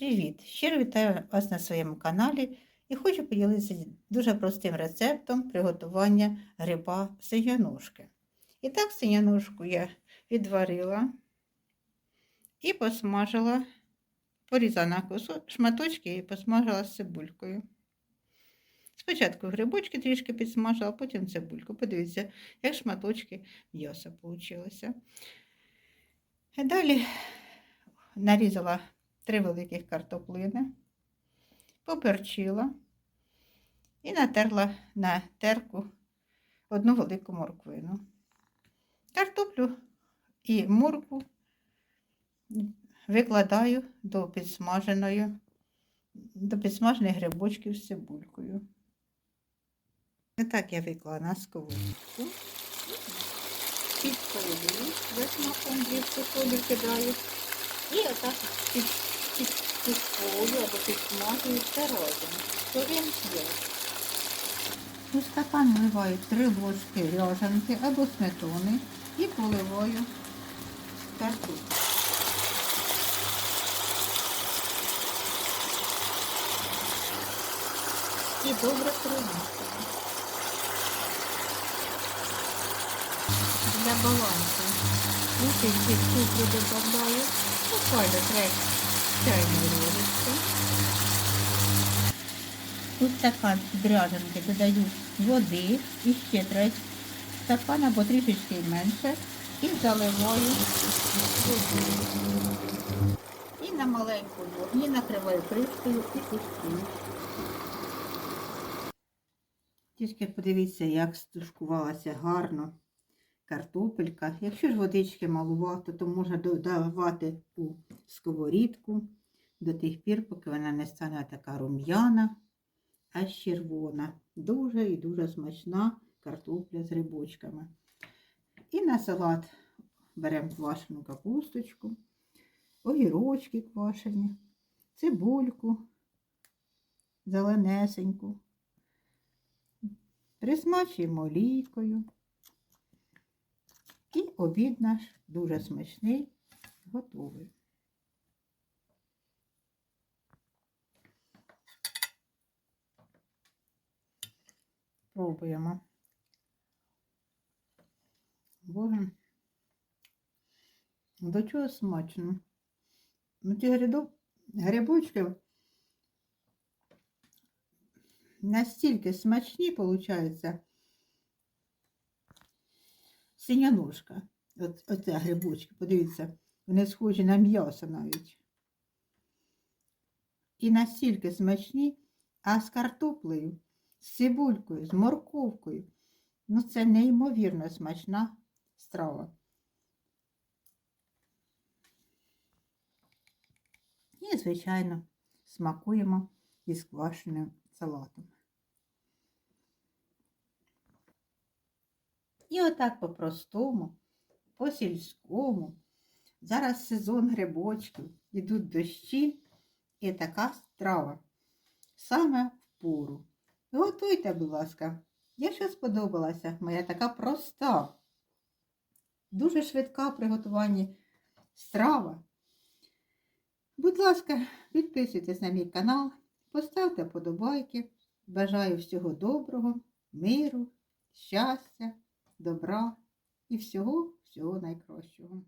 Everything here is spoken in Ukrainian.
Привіт! Щиро вітаю вас на своєму каналі і хочу поділитися дуже простим рецептом приготування гриба синяножки. І так, синяножку я відварила і посмажила, порізала шматочки і посмажила з цибулькою. Спочатку грибочки трішки підсмажила, потім цибульку. Подивіться, як шматочки м'яса вийшло. Далі нарізала три великих картоплини, поперчила і натерла на терку одну велику морквину. Картоплю і моркву викладаю до підсмаженої, до підсмажених грибочків з цибулькою. Так я виклала на сковорідку. Підсолюю, за дрібку солі кидаю. І отак під, під, або підсмажую все разом. Хвилин п'ять. У стакан вливаю три ложки ряжанки або сметани і поливаю картоплю. І добре перемішую. Для балансу. Трішечки цукру додаю, буквально треть чайної ложечки. У стакан дряжанки додаю води і ще треть стакан або трішечки менше і заливаю. І на маленьку вогні накриваю кришкою і тушкую. Тільки подивіться, як стушкувалася гарно картопелька. Якщо ж водички малувато, то можна додавати у сковорідку до тих пір, поки вона не стане така рум'яна, аж червона. Дуже і дуже смачна картопля з грибочками. І на салат беремо квашену капусточку, огірочки квашені, цибульку, зеленесеньку. Присмачуємо олійкою. І обід наш дуже смачний, Пробуємо. Боже, до чого смачно. Ну, ті грибо- грибочки настільки смачні, виходить, синяножка. От, оце грибочки, подивіться, вони схожі на м'ясо навіть. І настільки смачні, а з картоплею, з цибулькою, з морковкою. Ну, це неймовірно смачна страва. І, звичайно, смакуємо із квашеним салатом. І отак по-простому, по-сільському. Зараз сезон грибочків, йдуть дощі і така страва. Саме в пору. Готуйте, будь ласка. Якщо сподобалася моя така проста, дуже швидка в приготуванні страва. Будь ласка, підписуйтесь на мій канал, поставте подобайки. Бажаю всього доброго, миру, щастя, добра і всього, всього найкращого.